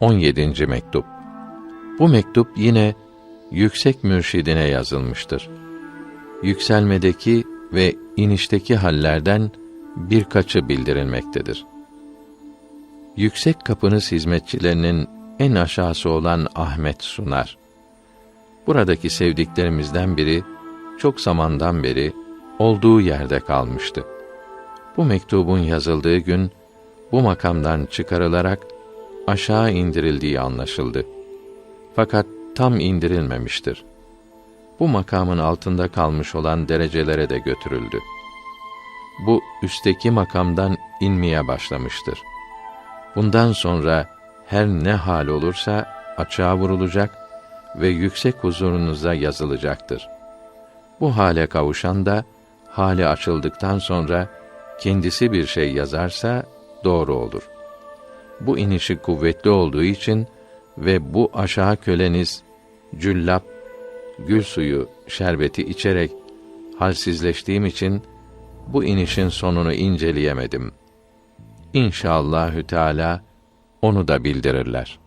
17. mektup. Bu mektup yine yüksek mürşidine yazılmıştır. Yükselmedeki ve inişteki hallerden birkaçı bildirilmektedir. Yüksek kapınız hizmetçilerinin en aşağısı olan Ahmet Sunar. Buradaki sevdiklerimizden biri çok zamandan beri olduğu yerde kalmıştı. Bu mektubun yazıldığı gün bu makamdan çıkarılarak aşağı indirildiği anlaşıldı. Fakat tam indirilmemiştir. Bu makamın altında kalmış olan derecelere de götürüldü. Bu üstteki makamdan inmeye başlamıştır. Bundan sonra her ne hal olursa açığa vurulacak ve yüksek huzurunuza yazılacaktır. Bu hale kavuşan da hali açıldıktan sonra kendisi bir şey yazarsa doğru olur. Bu inişi kuvvetli olduğu için ve bu aşağı köleniz cüllap gül suyu şerbeti içerek halsizleştiğim için bu inişin sonunu inceleyemedim. İnşallahü Teala onu da bildirirler.